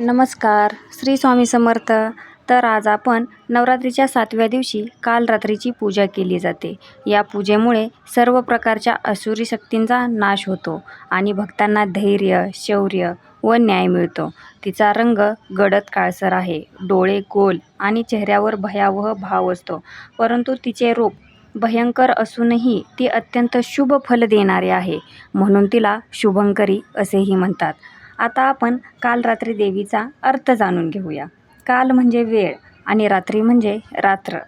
नमस्कार श्री स्वामी समर्थ. तर आज आपण नवरात्रीच्या सातव्या दिवशी काल रात्रीची पूजा केली जाते. या पूजेमुळे सर्व प्रकारच्या असुरी शक्तींचा नाश होतो आणि भक्तांना धैर्य शौर्य व न्याय मिळतो. तिचा रंग गडद काळसर आहे. डोळे गोल आणि चेहऱ्यावर भयावह भाव असतो. परंतु तिचे रूप भयंकर असूनही ती अत्यंत शुभ फल देणारी आहे. म्हणून तिला शुभंकरी असेही म्हणतात. आता आपण काल रात्री देवीचा अर्थ जाणून घेऊया. काल म्हणजे वेळ आणि रात्री म्हणजे रात्र.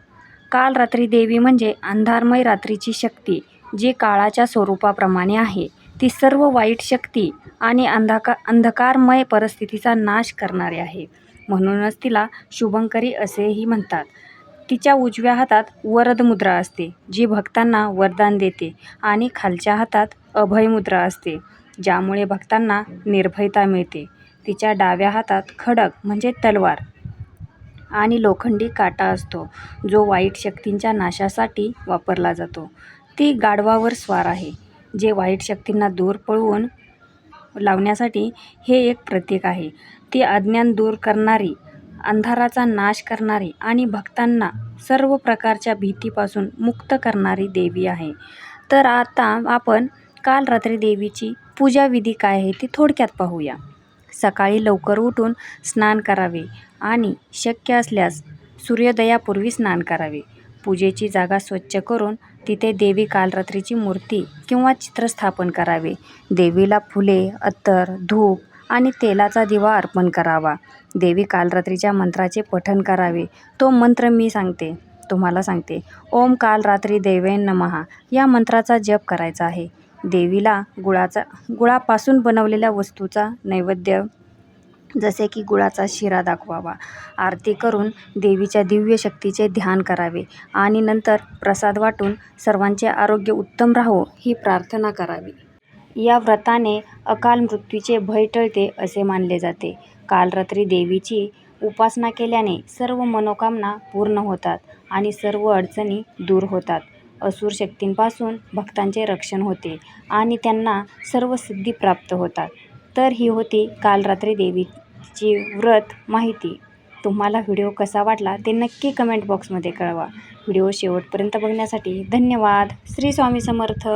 काल रात्री देवी म्हणजे अंधारमय रात्रीची शक्ती जी काळाच्या स्वरूपाप्रमाणे आहे. ती सर्व वाईट शक्ती आणि अंधाका अंधकारमय परिस्थितीचा नाश करणारी आहे. म्हणूनच तिला शुभंकरी असेही म्हणतात. तिच्या उजव्या हातात वरद मुद्रा असते जी भक्तांना वरदान देते आणि खालच्या हातात अभय मुद्रा असते. ज्यामुळे भक्तांना निर्भयता मिळते. तिच्या डाव्या हातात खडक म्हणजे तलवार आणि लोखंडी काटा असतो जो वाईट शक्तींच्या नाशासाठी वापरला जातो. ती गाढवावर स्वार आहे जे वाईट शक्तींना दूर पळवून लावण्यासाठी हे एक प्रतीक आहे. ती अज्ञान दूर करणारी अंधाराचा नाश करणारी आणि भक्तांना सर्व प्रकारच्या भीतीपासून मुक्त करणारी देवी आहे. तर आता आपण काल रात्री देवीची पूजाविधी काय आहे ती थोडक्यात पाहूया. सकाळी लवकर उठून स्नान करावे आणि शक्य असल्यास सूर्योदयापूर्वी स्नान करावे. पूजेची जागा स्वच्छ करून तिथे देवी कालरात्रीची मूर्ती किंवा चित्र स्थापन करावे. देवीला फुले अत्तर धूप आणि तेलाचा दिवा अर्पण करावा. देवी कालरात्रीच्या मंत्राचे पठण करावे. तो मंत्र मी सांगते तुम्हाला सांगते. ओम काल रात्री देवे नमहा या मंत्राचा जप करायचा आहे. देवीला गुळाचा गुळापासून बनवलेल्या वस्तूचा नैवेद्य जसे की गुळाचा शिरा दाखवावा. आरती करून देवीच्या दिव्य शक्तीचे ध्यान करावे आणि नंतर प्रसाद वाटून सर्वांचे आरोग्य उत्तम राहो ही प्रार्थना करावी. या व्रताने अकाल मृत्यूचे भय टळते असे मानले जाते. काल रात्री देवीची उपासना केल्याने सर्व मनोकामना पूर्ण होतात आणि सर्व अडचणी दूर होतात. असुर शक्तींपासून भक्तांचे रक्षण होते आणि त्यांना सर्व सिद्धी प्राप्त होतात. तर ही होती काल रात्री देवीची व्रत माहिती. तुम्हाला व्हिडिओ कसा वाटला ते नक्की कमेंट बॉक्समध्ये कळवा. व्हिडिओ शेवटपर्यंत बघण्यासाठी धन्यवाद. श्री स्वामी समर्थ.